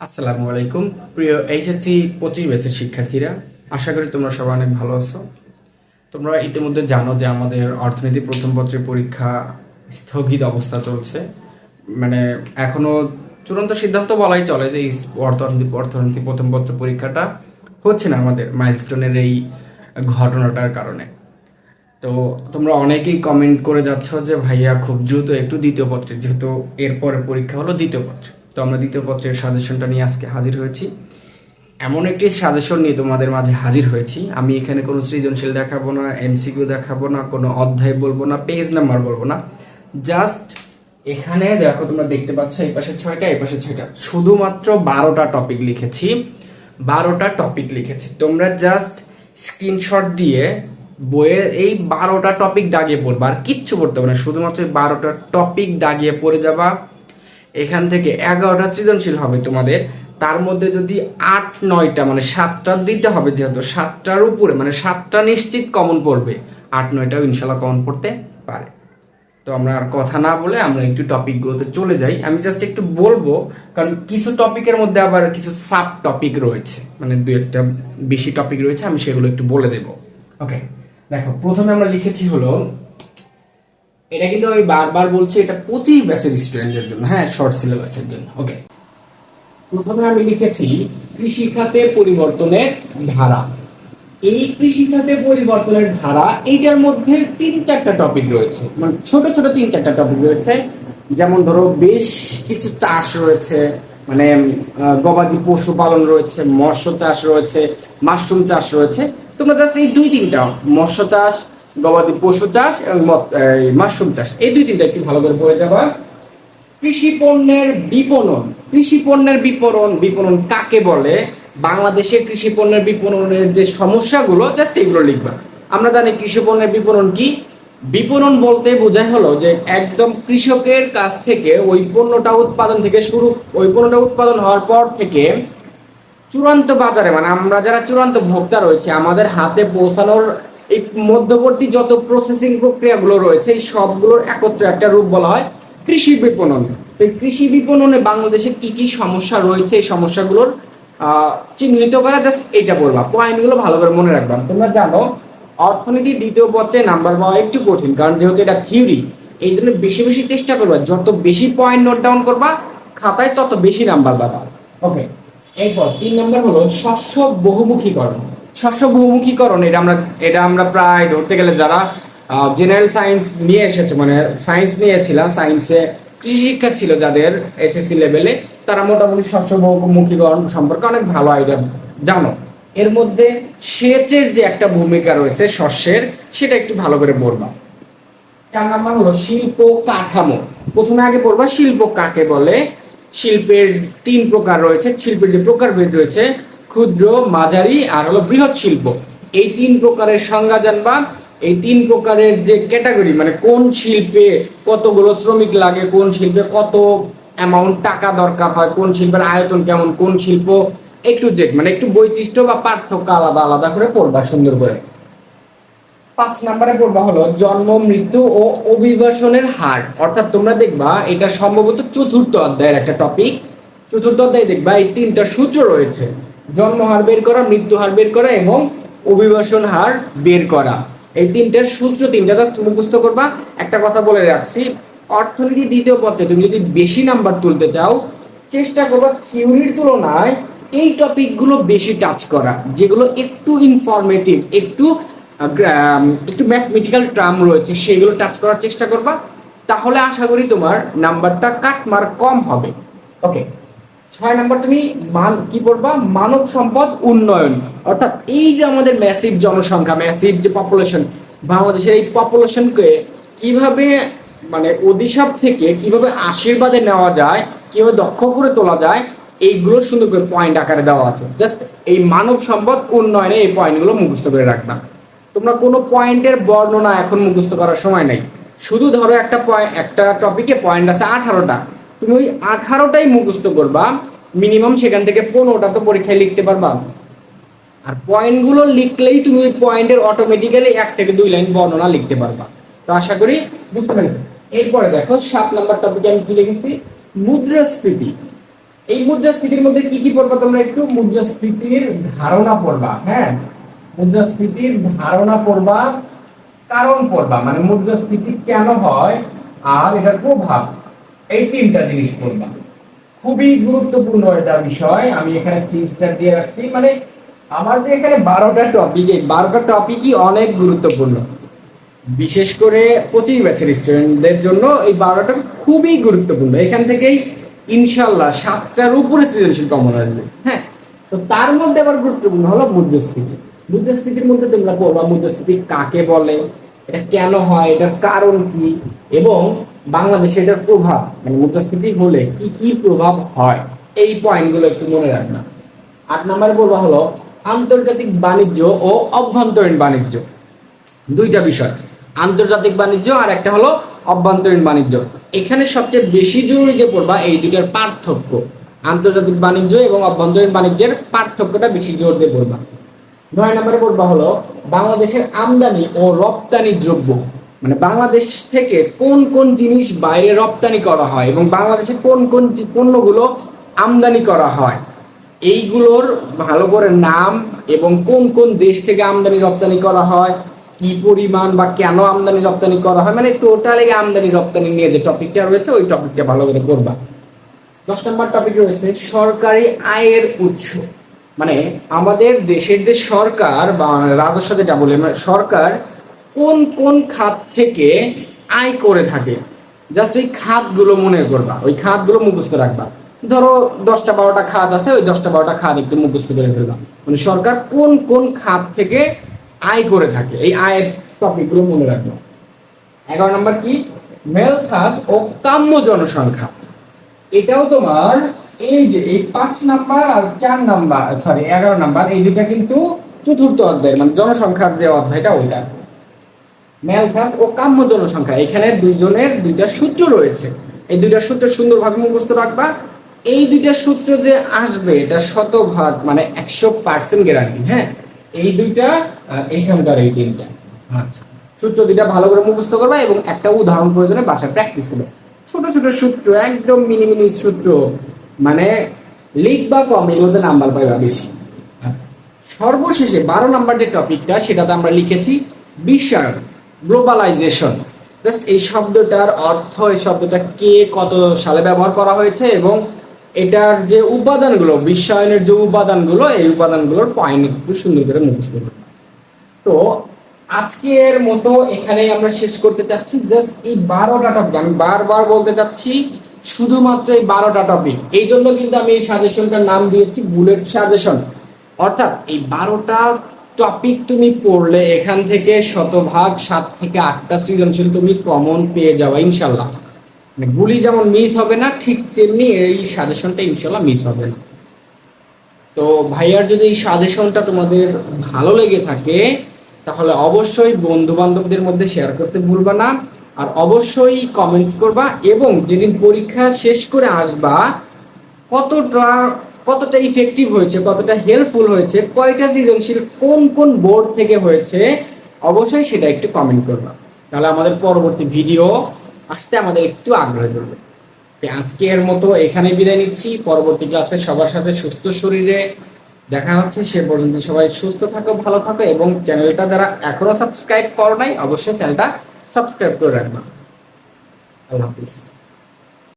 আসসালামু আলাইকুম। প্রিয় এইচএসসি পঁচিশ বেসের শিক্ষার্থীরা, আশা করি তোমরা সবাই অনেক ভালো আছো। তোমরা ইতিমধ্যে জানো যে আমাদের অর্থনীতি প্রথম পত্রের পরীক্ষা স্থগিত অবস্থা চলছে। মানে এখনও চূড়ান্ত সিদ্ধান্ত বলাই চলে যে অর্থনীতি অর্থনীতি প্রথম পত্র পরীক্ষাটা হচ্ছে না আমাদের মাইলস্টোনের এই ঘটনাটার কারণে। তো তোমরা অনেকেই কমেন্ট করে যাচ্ছ যে ভাইয়া খুব দ্রুত একটু দ্বিতীয় পত্রে যেহেতু এরপরে পরীক্ষা হলো দ্বিতীয় পত্রে তো আমরা দ্বিতীয় পত্রের সাজেশনটা নিয়ে আজকে হাজির হয়েছি। এমন একটি সাজেশন নিয়ে তোমাদের মাঝে হাজির হয়েছি। আমি এখানে কোনো সৃজনশীল দেখাবো না এমসিকিউ দেখাবো না, কোনো অধ্যায় বলব না পেজ নাম্বার বলব না। জাস্ট এখানে দেখো তোমরা দেখতে পাচ্ছ, এই পাশে ছয়টা, এই পাশে ছয়টা। শুধুমাত্র বারোটা টপিক লিখেছি। বারোটা টপিক লিখেছি। তোমরা জাস্ট স্ক্রিনশট দিয়ে বইয়ে এই বারোটা টপিক দাগিয়ে পড়বা। আর কিচ্ছু পড়তে হবে না। শুধুমাত্র এই বারোটা টপিক দাগিয়ে পড়ে যাবা। এখান থেকে এগারোটা সৃজনশীল হবে তোমাদের। তার মধ্যে যদি আট, নয়টা মানে সাতটা দিতে হবে যেহেতু সাতটার উপরে মানে সাতটা নিশ্চিত কমন পড়বে। আট, নয়টাও ইনশাল্লাহ কমন পড়তে পারে। তো আমরা আর কথা না বলে আমরা একটু টপিকগুলোতে চলে যাই। আমি জাস্ট একটু বলব, কারণ কিছু টপিকের মধ্যে আবার কিছু সাব টপিক রয়েছে। মানে দু একটা বেশি টপিক রয়েছে, আমি সেগুলো একটু বলে দেব। ওকে দেখো, প্রথমে আমরা লিখেছি হলো এটা কিন্তু আমি বারবার বলছি, এটা পঁচিশ ব্যাচের স্টুডেন্টদের জন্য। হ্যাঁ শর্ট সিলেবাসের জন্য। ওকে প্রথমে আমি লিখেছি কৃষি খাতে পরিবর্তনের ধারা। এই কৃষি খাতে পরিবর্তনের ধারা, এইটার মধ্যে তিন চারটা টপিক রয়েছে। মানে ছোট ছোট তিন চারটা টপিক রয়েছে। যেমন ধরো, বেশ কিছু চাষ রয়েছে। মানে গবাদি পশু পালন রয়েছে, মৎস্য চাষ রয়েছে, মাশরুম চাষ রয়েছে। তোমরা জাস্ট এই দুই তিনটা, মৎস্য চাষ গবাদি পশু চাষ এবং মাশরুম চাষ। এই দুই তিনটা একটু ভালো করে পড়ে যাবা। কৃষি পণ্যের বিপণন। কৃষি পণ্যের বিপণন বিপণন কাকে বলে? বাংলাদেশে কৃষি পণ্যের বিপণনের যে সমস্যাগুলো জাস্ট এগুলো লিখবা। আমরা জানি কৃষি পণ্যের বিপণন কি? বিপণন বলতে বোঝায় হলো যে একদম কৃষকের কাছ থেকে ওই পণ্যটা উৎপাদন থেকে শুরু ওই পণ্যটা উৎপাদন হওয়ার পর থেকে চূড়ান্ত বাজারে মানে আমরা যারা চূড়ান্ত ভোক্তা রয়েছে, আমাদের হাতে পৌঁছানোর এই মধ্যবর্তী যত প্রসেসিং প্রক্রিয়াগুলো রয়েছে, এই সবগুলোর একত্র একটা রূপ বলা হয় কৃষি বিপণন। এই কৃষি বিপণনে বাংলাদেশে কি কি সমস্যা রয়েছে, এই সমস্যাগুলোর চিহ্নিত করা জাস্ট এইটা বলবা। পয়েন্টগুলো ভালো করে মনে রাখবা। তোমরা জানো, অর্থনীতি দ্বিতীয় পত্রে নাম্বার পাওয়া একটু কঠিন, কারণ যেহেতু এটা থিওরি, এই জন্য বেশি বেশি চেষ্টা করবা। যত বেশি পয়েন্ট নোট ডাউন করবা, খাতায় তত বেশি নাম্বার পাবা। ওকে এরপর তিন নম্বর হলো শস্য বহুমুখীকরণ। শস্য বহুমুখীকরণ, এটা আমরা এটা আমরা প্রায় ধরতে গেলে যারা জেনারেল সায়েন্স নিয়ে এসেছে মানে সায়েন্স নিয়েছিলাম সায়েন্সে কৃষি শিক্ষা ছিল যাদের এসএসসি লেভেলে তারা মোটামুটি শস্য বহুমুখীকরণ সম্পর্কে অনেক ভালো আইডিয়া জানো। এর মধ্যে সেচের যে একটা ভূমিকা রয়েছে শস্যের, সেটা একটু ভালো করে বলবা। চার নাম্বার হলো শিল্প কাঠামো। প্রথমে আগে পড়বা শিল্প কাকে বলে? শিল্পের তিন প্রকার রয়েছে, শিল্পের যে প্রকারভেদ রয়েছে ক্ষুদ্র, মাঝারি আর হলো বৃহৎ শিল্প। এই তিন প্রকারের সংজ্ঞা জানবা। এই তিন প্রকারের যে ক্যাটাগরি মানে কোন শিল্পে কতগুলো শ্রমিক লাগে, কোন শিল্পে কত অ্যামাউন্ট টাকা দরকার হয়, কোন শিল্পের আয়তন কেমন, কোন শিল্প একটু জেড মানে একটু বৈশিষ্ট্য বা পার্থক্য আলাদা আলাদা করে পড়বা সুন্দর করে। পাঁচ নম্বরে পড়বা হলো জন্ম, মৃত্যু ও অভিবাসনের হার। অর্থাৎ তোমরা দেখবা, এটা সম্ভবত চতুর্থ অধ্যায়ের একটা টপিক চতুর্থ অধ্যায়ে দেখবা এই তিনটা সূত্র রয়েছে। জন্ম হার বের করা, মৃত্যু হার বের করা এবং অভিবাসন হার বের করা। এই তিনটার সূত্র তিনটা, জাস্ট মুখস্থ করবা। একটা কথা বলে রাখছি, অর্থনীতি দ্বিতীয় পত্রে তুমি যদি বেশি নাম্বার তুলতে চাও, চেষ্টা করবা থিওরির তুলনায় এই টপিকগুলো বেশি টাচ করা, যেগুলো একটু ইনফরমেটিভ একটু একটু ম্যাথমেটিক্যাল টার্ম রয়েছে, সেগুলো টাচ করার চেষ্টা করবা। তাহলে আশা করি তোমার নাম্বারটা কাট মার্ক কম হবে। ওকে ছয় নম্বর, তুমি মান, কি পড়বা মানব সম্পদ উন্নয়ন। অর্থাৎ এই যে আমাদের ম্যাসিভ জনসংখ্যা ম্যাসিভ যে পপুলেশন বাংলাদেশের এই পপুলেশনকে কীভাবে মানে অভিশাপ থেকে কীভাবে আশীর্বাদে নেওয়া যায়, কীভাবে দক্ষ করে তোলা যায়, এইগুলো সুন্দর করে পয়েন্ট আকারে দেওয়া আছে। জাস্ট এই মানব সম্পদ উন্নয়নে এই পয়েন্টগুলো মুখস্থ করে রাখবা। তোমরা কোনো পয়েন্টের বর্ণনা এখন মুখস্থ করার সময় নাই। শুধু ধরো একটা পয়েন্ট একটা টপিকে পয়েন্ট আছে আঠারোটা। তুমি ওই আঠারোটাই মুখস্থ করবা মিনিমাম সেখান থেকে পনেরোটা তো পরীক্ষায় লিখতে পারবা। আর পয়েন্টগুলো লিখলেই তুমি ওই পয়েন্টের অটোমেটিক্যালি এক থেকে দুই লাইন বর্ণনা লিখতে পারবা। তো আশা করি বুঝতে পেরেছ? এরপরে দেখো, সাত নাম্বার টপিকে আমি কি লিখেছি? মুদ্রাস্ফীতি। এই মুদ্রাস্ফীতির মধ্যে কি কি পড়বা তোমরা একটু? মুদ্রাস্ফীতির ধারণা পড়বা হ্যাঁ? মুদ্রাস্ফীতির ধারণা পড়বা, কারণ পড়বা। মানে মুদ্রাস্ফীতি কেন হয়? আর এটার প্রভাব এই তিনটা জিনিস পড়বা খুবই গুরুত্বপূর্ণ এটা বিষয়, আমি এখানে চিন্সটার দিয়ে রাখছি। মানে আমার যে এখানে বারোটা টপিক এই বারোটা টপিকই অনেক গুরুত্বপূর্ণ। বিশেষ করে পঁচিশ ব্যাচের স্টুডেন্টদের জন্য এই বারোটা খুবই গুরুত্বপূর্ণ। এখান থেকেই ইনশাল্লাহ সাতটার উপরে সৃজনশীল কমন আসবে। হ্যাঁ তো তার মধ্যে আবার গুরুত্বপূর্ণ হলো মুদ্রাস্ফীতি। মুদ্রাস্ফীতির মধ্যে তোমরা পড়বা, মুদ্রাস্ফীতি কাকে বলে, এটা কেন হয়, এটার কারণ কি? এবং বাংলাদেশে এটার প্রভাব মানে মুদ্রাস্ফীতি হলে কি কি প্রভাব হয়? এই পয়েন্টগুলো একটু মনে রাখবা আট নম্বরে বলবা হলো আন্তর্জাতিক বাণিজ্য ও অভ্যন্তরীণ বাণিজ্য। দুইটা বিষয়, আন্তর্জাতিক বাণিজ্য আর একটা হলো অভ্যন্তরীণ বাণিজ্য। এখানে সবচেয়ে বেশি জরুরিতে পড়বা এই দুইটার পার্থক্য। আন্তর্জাতিক বাণিজ্য এবং অভ্যন্তরীণ বাণিজ্যের পার্থক্যটা বেশি জোর দিয়ে পড়বা নয় নম্বরে পড়বা হলো বাংলাদেশের আমদানি ও রপ্তানি দ্রব্য। মানে বাংলাদেশ থেকে কোন কোন জিনিস বাইরে রপ্তানি করা হয় এবং বাংলাদেশে কোন কোন পণ্যগুলো আমদানি করা হয়, এইগুলোর ভালো করে নাম এবং কোন কোন দেশ থেকে আমদানি রপ্তানি করা হয়, কি পরিমাণ বা কেন আমদানি রপ্তানি করা হয় মানে টোটালি আমদানি রপ্তানি নিয়ে যে টপিকটা রয়েছে, ওই টপিকটা ভালো করে করবা দশ নম্বর টপিক রয়েছে, সরকারি আয়ের উৎস। মানে আমাদের দেশের যে সরকার বা রাজস্ব যেটা বলে সরকার কোন কোন খাত থেকে আয় করে থাকে? জাস্ট ওই খাতগুলো মনে করবা। ওই খাতগুলো মুখস্থ রাখবা। ধরো দশটা বারোটা খাত আছে, ওই দশটা বারোটা খাত একটু মুখস্থ করে ফেলবা। মানে সরকার কোন কোন খাত থেকে আয় করে থাকে? এই আয়ের টপিকগুলো মনে রাখবা। এগারো নম্বর কি? মেলথাস ও কাম্য জনসংখ্যা। এটাও তোমার এই যে, এই পাঁচ নাম্বার আর চার নাম্বার সরি এগারো নাম্বার, এই দুটা কিন্তু চতুর্থ অধ্যায় মানে জনসংখ্যার যে অধ্যায়টা, ওইটা। মেলথাস ও কাম্য জনসংখ্যা। এখানে দুইজনের দুইটা সূত্র রয়েছে। এই দুইটা সূত্র সুন্দরভাবে মুখস্থ রাখবা। এই দুইটা সূত্র যে আসবে, এটা শতভাগ মানে একশো পার্সেন্ট গ্যারান্টি হ্যাঁ? এই দুইটা এখানকার এই তিনটা। আচ্ছা। সূত্র দুইটা ভালো করে মুখস্থ করবা এবং একটা উদাহরণ প্রয়োজনে বাসায় প্র্যাকটিস করবে। ছোট ছোট সূত্র, একদম মিনি মিনি সূত্র মানে লিখবা কম, এর মধ্যে নাম্বার পাইবা বেশি। আচ্ছা। সর্বশেষে বারো নাম্বার যে টপিকটা সেটাতে আমরা লিখেছি বিশ্বায়ন গ্লোবালাইজেশন জাস্ট এই শব্দটার অর্থ, এই শব্দটা কে কত সালে ব্যবহার করা হয়েছে এবং এটার যে উপাদানগুলো, বিশ্বায়নের যে উপাদানগুলো, এই উপাদানগুলোর পয়েন্ট একটু সুন্দর করে মুখস্থ তো আজকের মতো এখানেই আমরা শেষ করতে চাচ্ছি। জাস্ট এই বারোটা টপিক আমি বারবার বলতে চাচ্ছি, শুধুমাত্র এই বারোটা টপিক এই জন্য কিন্তু আমি এই সাজেশনটার নাম দিয়েছি বুলেট সাজেশন অর্থাৎ এই বারোটা টপিক তুমি পড়লে এখান থেকে শতভাগ সাত থেকে আটটা সৃজনশীল তুমি কমন পেয়ে যাওয়া ইনশাল্লাহ মানে গুলি যেমন মিস হবে না, ঠিক তেমনি এই সাজেশনটা ইনশাল্লাহ মিস হবে না। তো ভাইয়ার যদি এই সাজেশনটা তোমাদের ভালো লেগে থাকে, তাহলে অবশ্যই বন্ধু বান্ধবদের মধ্যে শেয়ার করতে ভুলবা না। আর অবশ্যই কমেন্টস করবা এবং যেদিন পরীক্ষা শেষ করে আসবা, কতটা কতটা ইফেক্টিভ হয়েছে, কতটা হেল্পফুল হয়েছে, কয়টা সৃজনশীল, কোন কোন বোর্ড থেকে হয়েছে, অবশ্যই সেটা একটু কমেন্ট করবা। তাহলে আমাদের পরবর্তী ভিডিও আসতে আমাদের একটু আগ্রহ করবে আজকের মতো এখানে বিদায় নিচ্ছি। পরবর্তী ক্লাসে সবার সাথে সুস্থ শরীরে দেখা হচ্ছে। সে পর্যন্ত সবাই সুস্থ থাকো, ভালো থাকো এবং চ্যানেলটা যারা এখনও সাবস্ক্রাইব করো নাই, অবশ্যই চ্যানেলটা সাবস্ক্রাইব করে রাখবা। আল্লাহ হাফিজ।